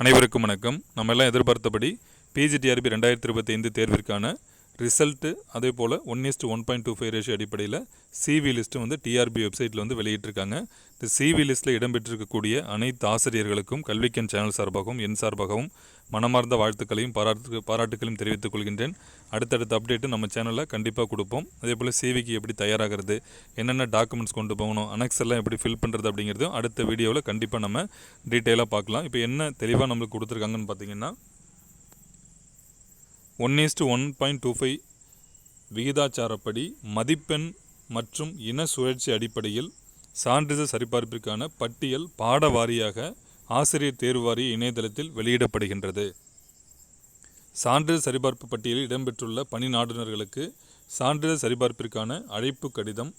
அனைவருக்கும் வணக்கம். நம்ம எல்லாம் எதிர்பார்த்தபடி பிஜிடிஆர்பி ரெண்டாயிரத்தி இருபத்தி ஐந்து தேர்விற்கான ரிசல்ட்டு அதே போல் one is to one point two five ratio அடிப்படையில் சிவி லிஸ்ட்டு வந்து டிஆர்பி வெப்சைட்டில் வந்து வெளியிட்டிருக்காங்க. இந்த சிவி லிஸ்ட்டில் இடம்பெற்றிருக்கக்கூடிய அனைத்து ஆசிரியர்களுக்கும் கல்விக்கன் சேனல் சார்பாகவும் என் சார்பாகவும் மனமார்ந்த வாழ்த்துக்களையும் பாராட்டு பாராட்டுகளையும் தெரிவித்துக் கொள்கின்றேன். அடுத்தடுத்த அப்டேட்டு நம்ம சேனலில் கண்டிப்பாக கொடுப்போம். அதே போல் சிவிக்கு எப்படி தயாராகிறது என்னென்ன டாக்குமெண்ட்ஸ் கொண்டு போகணும் அனெக்ஸ் எல்லாம் எப்படி ஃபில் பண்ணுறது அப்படிங்கிறதும் அடுத்த வீடியோவில் கண்டிப்பாக நம்ம டீட்டெயிலாக பார்க்கலாம். இப்போ என்ன தெளிவாக நம்மளுக்கு கொடுத்துருக்காங்கன்னு பார்த்தீங்கன்னா one is to one point two five விகிதாச்சாரப்படி மதிப்பெண் மற்றும் இன சுழற்சி அடிப்படையில் சான்றிதழ் சரிபார்ப்பிற்கான பட்டியல் பாட வாரியாக ஆசிரியர் தேர்வு வாரிய இணையதளத்தில் வெளியிடப்படுகின்றது. சான்றிதழ் சரிபார்ப்பு பட்டியலில் இடம்பெற்றுள்ள பணி நாடுனர்களுக்கு சான்றிதழ் சரிபார்ப்பிற்கான அழைப்பு கடிதம்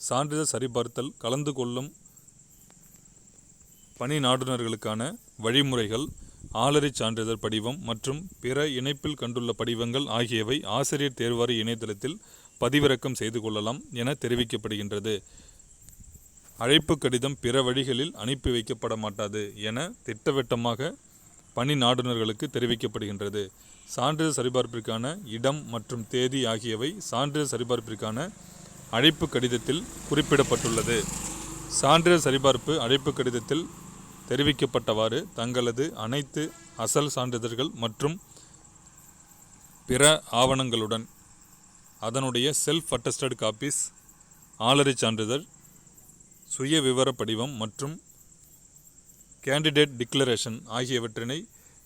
சான்றிதழ் சரிபார்த்தல் கலந்து கொள்ளும் பணி நாடுனர்களுக்கான வழிமுறைகள் ஆளறி சான்றிதழ் படிவம் மற்றும் பிற இணைப்பில் கண்டுள்ள படிவங்கள் ஆகியவை ஆசிரியர் தேர்வாரி இணையதளத்தில் பதிவிறக்கம் செய்து கொள்ளலாம் என தெரிவிக்கப்படுகின்றது. அழைப்பு கடிதம் பிற வழிகளில் அனுப்பி வைக்கப்பட மாட்டாது என திட்டவட்டமாக பணி நாடுனர்களுக்கு தெரிவிக்கப்படுகின்றது. சான்றிதழ் சரிபார்ப்பிற்கான இடம் மற்றும் தேதி ஆகியவை சான்றிதழ் சரிபார்ப்பிற்கான அழைப்பு கடிதத்தில் குறிப்பிடப்பட்டுள்ளது. சான்றிதழ் சரிபார்ப்பு அழைப்பு கடிதத்தில் தெரிவிக்கப்பட்டவாறு தங்களது அனைத்து அசல் சான்றிதழ்கள் மற்றும் பிற ஆவணங்களுடன் அதனுடைய செல்ஃப் அட்டஸ்டட் காப்பீஸ் ஆளறி சான்றிதழ் சுய விவர படிவம் மற்றும் கேண்டிடேட் டிக்ளரேஷன் ஆகியவற்றினை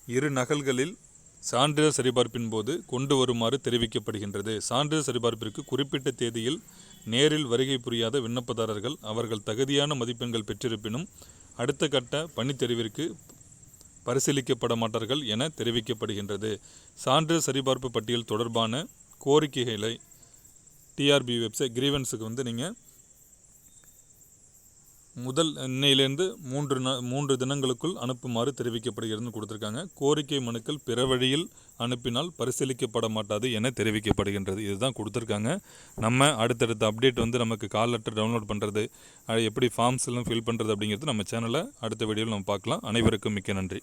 இரு நகல்களில் சான்றிதழ் சரிபார்ப்பின் போது கொண்டு வருமாறு தெரிவிக்கப்படுகின்றது. சான்றிதழ் சரிபார்ப்பிற்கு குறிப்பிட்ட தேதியில் நேரில் வருகை புரியாத விண்ணப்பதாரர்கள் அவர்கள் தகுதியான மதிப்பெண்கள் பெற்றிருப்பினும் அடுத்த கட்ட பணித்தெரிவிற்கு பரிசீலிக்கப்பட மாட்டார்கள் என தெரிவிக்கப்படுகின்றது. சான்றிதழ் சரிபார்ப்பு பட்டியல் தொடர்பான கோரிக்கைகளை டிஆர்பி வெப்சைட் கிரீவன்ஸுக்கு வந்து நீங்கள் முதல் இன்னையிலேருந்து மூன்று நா மூன்று தினங்களுக்குள் அனுப்புமாறு தெரிவிக்கப்படுகிறதுன்னு கொடுத்துருக்காங்க. கோரிக்கை மனுக்கள் பிற வழியில் அனுப்பினால் பரிசீலிக்கப்பட மாட்டாது என தெரிவிக்கப்படுகின்றது. இதுதான் கொடுத்துருக்காங்க. நம்ம அடுத்தடுத்த அப்டேட் வந்து நமக்கு கால் லெட்டர் டவுன்லோட் பண்ணுறது அது எப்படி ஃபார்ம்ஸ் எல்லாம் ஃபில் பண்ணுறது அப்படிங்கிறது நம்ம சேனலை அடுத்த வீடியோவில் நம்ம பார்க்கலாம். அனைவருக்கும் மிக்க நன்றி.